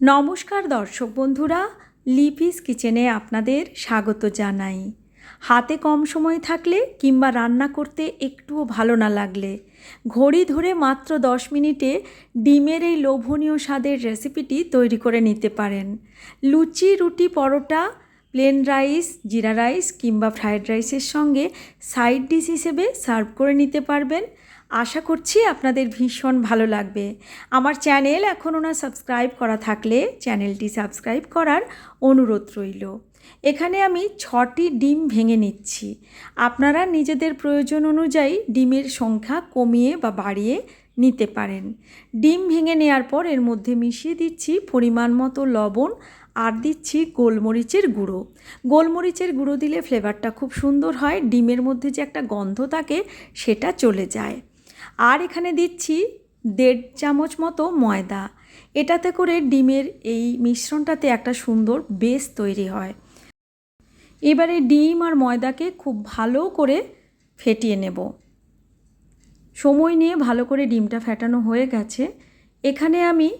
নমস্কার দর্শক বন্ধুরা, লিপিস কিচেনে আপনাদের স্বাগত জানাই। হাতে কম সময় থাকলে কিংবা রান্না করতে একটুও ভালো না লাগলে, ঘড়ি ধরে মাত্র দশ মিনিটে ডিমের এই লোভনীয় স্বাদের রেসিপিটি তৈরি করে নিতে পারেন। লুচি, রুটি, পরোটা, প্লেন রাইস, জিরা রাইস কিংবা ফ্রায়েড রাইসের সঙ্গে সাইড ডিশ হিসেবে সার্ভ করে নিতে পারবেন। আশা করছি আপনাদের ভীষণ ভালো লাগবে। আমার চ্যানেল এখনও না সাবস্ক্রাইব করা থাকলে চ্যানেলটি সাবস্ক্রাইব করার অনুরোধ রইল। এখানে আমি ছটি ডিম ভেঙে নিচ্ছি। আপনারা নিজেদের প্রয়োজন অনুযায়ী ডিমের সংখ্যা কমিয়ে বা বাড়িয়ে নিতে পারেন। ডিম ভেঙে নেওয়ার পর এর মধ্যে মিশিয়ে দিচ্ছি পরিমাণ মতো লবণ আর দিচ্ছি গোলমরিচের গুঁড়ো। গোলমরিচের গুঁড়ো দিলে ফ্লেভারটা খুব সুন্দর হয়, ডিমের মধ্যে যে একটা গন্ধ থাকে সেটা চলে যায়। আর এখানে দিচ্ছি দেড় চামচ মতো ময়দা। এটাতে করে ডিমের এই মিশ্রণটাতে একটা সুন্দর বেস তৈরি হয়। এবারে ডিম আর ময়দাকে খুব ভালো করে ফেটিয়ে নেব। সময় নিয়ে ভালো করে ডিমটা ফেটানো হয়ে গেছে। এখানে আমি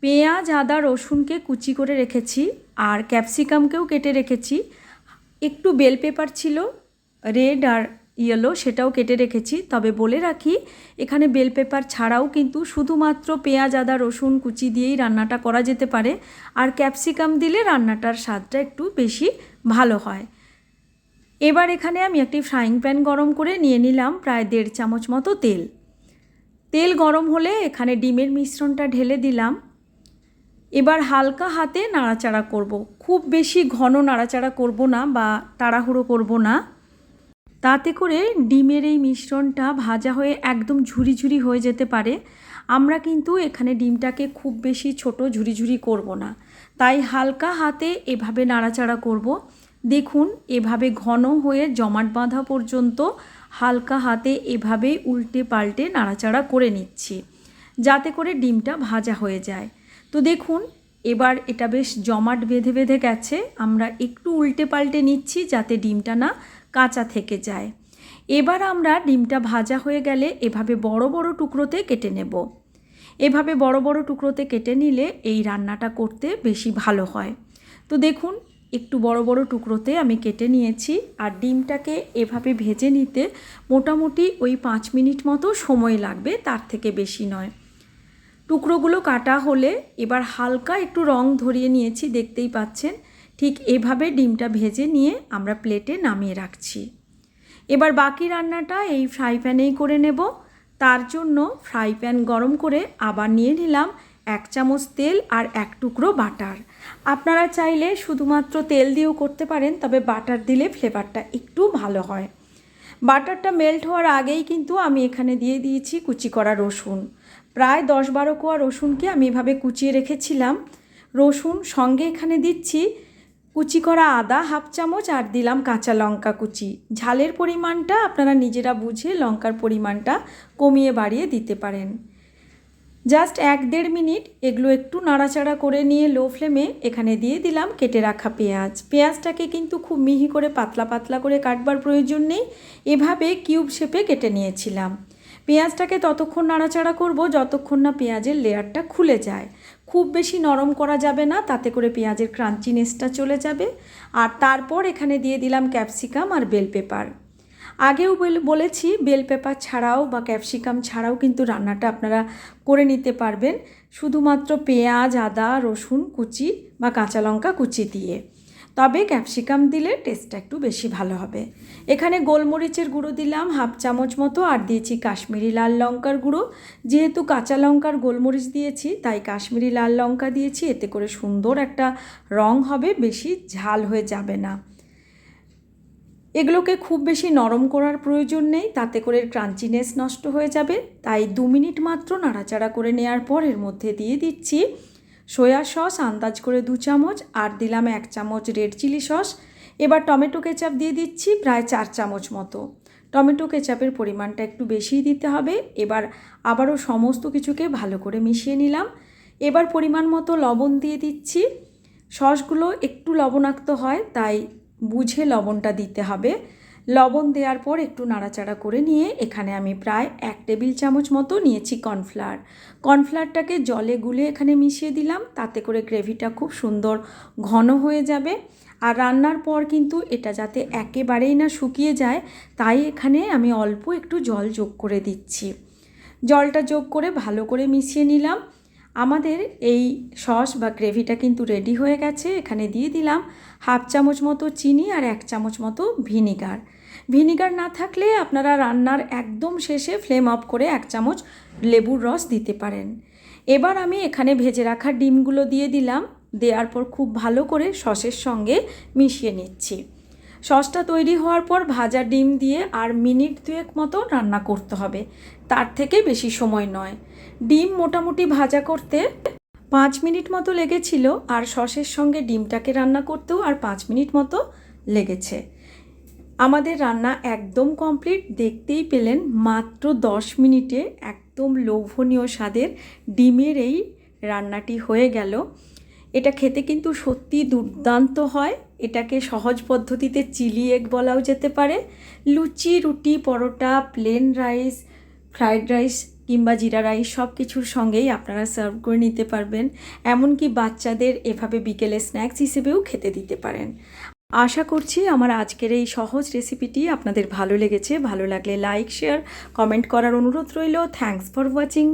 পেঁয়াজ, আদা, রসুনকে কুচি করে রেখেছি আর ক্যাপসিকামকেও কেটে রেখেছি। একটু বেল পেপার ছিল, রেড আর ইয়েলো, সেটাও কেটে রেখেছি। তবে বলে রাখি, এখানে বেল পেপার ছাড়াও কিন্তু শুধুমাত্র পেঁয়াজ, আদা, রসুন কুচি দিয়েই রান্নাটা করা যেতে পারে। আর ক্যাপসিকাম দিলে রান্নাটার স্বাদটা একটু বেশি ভালো হয়। এবার এখানে আমি একটি ফ্রাইং প্যান গরম করে নিয়ে নিলাম প্রায় দেড় চামচ মতো তেল। তেল গরম হলে এখানে ডিমের মিশ্রণটা ঢেলে দিলাম। এবার হালকা হাতে নাড়াচাড়া করব। খুব বেশি ঘন নাড়াচাড়া করব না বা তাড়াহুড়ো করব না। তাতে করে ডিমের এই মিশ্রণটা ভাজা হয়ে একদম ঝুরি ঝুরি হয়ে যেতে পারে। আমরা কিন্তু এখানে ডিমটাকে খুব বেশি ছোট ঝুরি ঝুরি করব না। তাই হালকা হাতে এভাবে নাড়াচাড়া করব। দেখুন, এভাবে ঘন হয়ে জমাট বাঁধা পর্যন্ত হালকা হাতে এভাবেই উল্টে পাল্টে নাড়াচাড়া করে নিচ্ছি, যাতে করে ডিমটা ভাজা হয়ে যায়। তো দেখুন, এবার এটা বেশ জমাট বেঁধে বেঁধে গেছে। আমরা একটু উল্টে পাল্টে নিচ্ছি যাতে ডিমটা না কাঁচা থেকে যায়। এবার আমরা ডিমটা ভাজা হয়ে গেলে এভাবে বড় বড় টুকরোতে কেটে নেব। এভাবে বড় বড় টুকরোতে কেটে নিলে এই রান্নাটা করতে বেশি ভালো হয়। তো দেখুন, একটু বড় বড় টুকরোতে আমি কেটে নিয়েছি আর ডিমটাকে এভাবে ভেজে নিতে মোটামুটি ওই পাঁচ মিনিট মতো সময় লাগবে, তার থেকে বেশি নয়। টুকরোগুলো কাটা হলে এবার হালকা একটু রং ধরিয়ে নিয়েছি, দেখতেই পাচ্ছেন। ঠিক এভাবে ডিমটা ভেজে নিয়ে আমরা প্লেটে নামিয়ে রাখছি। এবার বাকি রান্নাটা এই ফ্রাই প্যানেই করে নেব। তার জন্য ফ্রাই প্যান গরম করে আবার নিয়ে নিলাম এক চামচ তেল আর এক টুকরো বাটার। আপনারা চাইলে শুধুমাত্র তেল দিয়েও করতে পারেন, তবে বাটার দিলে ফ্লেভারটা একটু ভালো হয়। বাটারটা মেল্ট হওয়ার আগেই কিন্তু আমি এখানে দিয়ে দিয়েছি কুচি করা রসুন। প্রায় দশ বারো কোয়া রসুনকে আমি এভাবে কুচিয়ে রেখেছিলাম। রসুন সঙ্গে এখানে দিচ্ছি কুচি করা আদা হাফ চামচ আর দিলাম কাঁচা লঙ্কা কুচি। ঝালের পরিমাণটা আপনারা নিজেরা বুঝে লঙ্কার পরিমাণটা কমিয়ে বাড়িয়ে দিতে পারেন। জাস্ট এক দেড় মিনিট এগুলো একটু নাড়াচাড়া করে নিয়ে লো ফ্লেমে এখানে দিয়ে দিলাম কেটে রাখা পেঁয়াজ। পেঁয়াজটাকে কিন্তু খুব মিহি করে পাতলা পাতলা করে কাটবার প্রয়োজন নেই। এভাবে কিউব শেপে কেটে নিয়েছিলাম। পেঁয়াজটাকে ততক্ষণ নাড়াচাড়া করব, যতক্ষণ না পেঁয়াজের লেয়ারটা খুলে যায়। খুব বেশি নরম করা যাবে না, তাতে করে পেঁয়াজের ক্রাঞ্চিনেসটা চলে যাবে। আর তারপর এখানে দিয়ে দিলাম ক্যাপসিকাম আর বেল পেপার। আগেও বলেছি বেল পেপার ছাড়াও বা ক্যাপসিকাম ছাড়াও কিন্তু রান্নাটা আপনারা করে নিতে পারবেন। শুধুমাত্র পেঁয়াজ, আদা, রসুন কুচি বা কাঁচা লঙ্কা কুচি দিয়ে। তবে ক্যাপসিকাম দিলে টেস্টটা একটু বেশি ভালো হবে। এখানে গোলমরিচের গুঁড়ো দিলাম হাফ চামচ মতো আর দিয়েছি কাশ্মীরি লাল লঙ্কার গুঁড়ো। যেহেতু কাঁচা লঙ্কার গোলমরিচ দিয়েছি, তাই কাশ্মীরি লাল লঙ্কা দিয়েছি, এতে করে সুন্দর একটা রং হবে, বেশি ঝাল হয়ে যাবে না। এগুলোকে খুব বেশি নরম করার প্রয়োজন নেই, তাতে করে ক্রাঞ্চিনেস নষ্ট হয়ে যাবে। তাই দু মিনিট মাত্র নাড়াচাড়া করে নেওয়ার পর এর মধ্যে দিয়ে দিচ্ছি সয়া সস, আন্দাজ করে দু চামচ, আর দিলাম এক চামচ রেড চিলি সস। এবার টমেটো কেচাপ দিয়ে দিচ্ছি প্রায় চার চামচ মতো। টমেটো কেচাপের পরিমাণটা একটু বেশিই দিতে হবে। এবার আবারও সমস্ত কিছুকে ভালো করে মিশিয়ে নিলাম। এবার পরিমাণ মতো লবণ দিয়ে দিচ্ছি। সসগুলো একটু লবণাক্ত হয়, তাই বুঝে লবণটা দিতে হবে। লবণ দেওয়ার পর একটু নাড়াচাড়া করে নিয়ে এখানে আমি প্রায় এক টেবিল চামচ মতো নিয়েছি কর্নফ্লাওয়ার। কর্নফ্লাওয়ারটাকে জলে গুলে এখানে মিশিয়ে দিলাম, তাতে করে গ্রেভিটা খুব সুন্দর ঘন হয়ে যাবে। আর রান্নার পর কিন্তু এটা যাতে একেবারেই না শুকিয়ে যায়, তাই এখানে আমি অল্প একটু জল যোগ করে দিচ্ছি। জলটা যোগ করে ভালো করে মিশিয়ে নিলাম। আমাদের এই সস বা গ্রেভিটা কিন্তু রেডি হয়ে গেছে, এখানে দিয়ে দিলাম হাফ চামচ মতো চিনি আর এক চামচ মতো ভিনিগার। ভিনিগার না থাকলে আপনারা রান্নার একদম শেষে ফ্লেম অফ করে এক চামচ লেবুর রস দিতে পারেন। এবার আমি এখানে ভেজে রাখা ডিমগুলো দিয়ে দিলাম। দেওয়ার পর খুব ভালো করে সসের সঙ্গে মিশিয়ে নিচ্ছি। সসটা তৈরি হওয়ার পর ভাজা ডিম দিয়ে আর মিনিট দুয়েক মতো রান্না করতে হবে। তার থেকে বেশি সময় নয়। ডিম মোটামুটি ভাজা করতে পাঁচ মিনিট মতো লেগেছিল আর সসের সঙ্গে ডিমটাকে রান্না করতেও আর পাঁচ মিনিট মতো লেগেছে। আমাদের রান্না একদম কমপ্লিট দেখতেই পেলেন মাত্র দশ মিনিটে একদম লোভনীয় স্বাদের ডিমের এই রান্নাটি হয়ে গেল। এটা খেতে কিন্তু সত্যি দুর্দান্ত হয়। এটাকে সহজ পদ্ধতিতে চিলি এগ বলাও যেতে পারে। লুচি, রুটি, পরোটা প্লেন রাইস ফ্রায়েড রাইস কিংবা জিরা রাইস সব কিছুর সঙ্গেই আপনারা সার্ভ করে নিতে পারবেন। এমনকি বাচ্চাদের এভাবে বিকেলে স্ন্যাক্স হিসেবেও খেতে দিতে পারেন। আশা করছি আমার আজকের এই সহজ রেসিপিটি আপনাদের ভালো লেগেছে। ভালো লাগলে লাইক শেয়ার কমেন্ট করার অনুরোধ রইল। Thanks for watching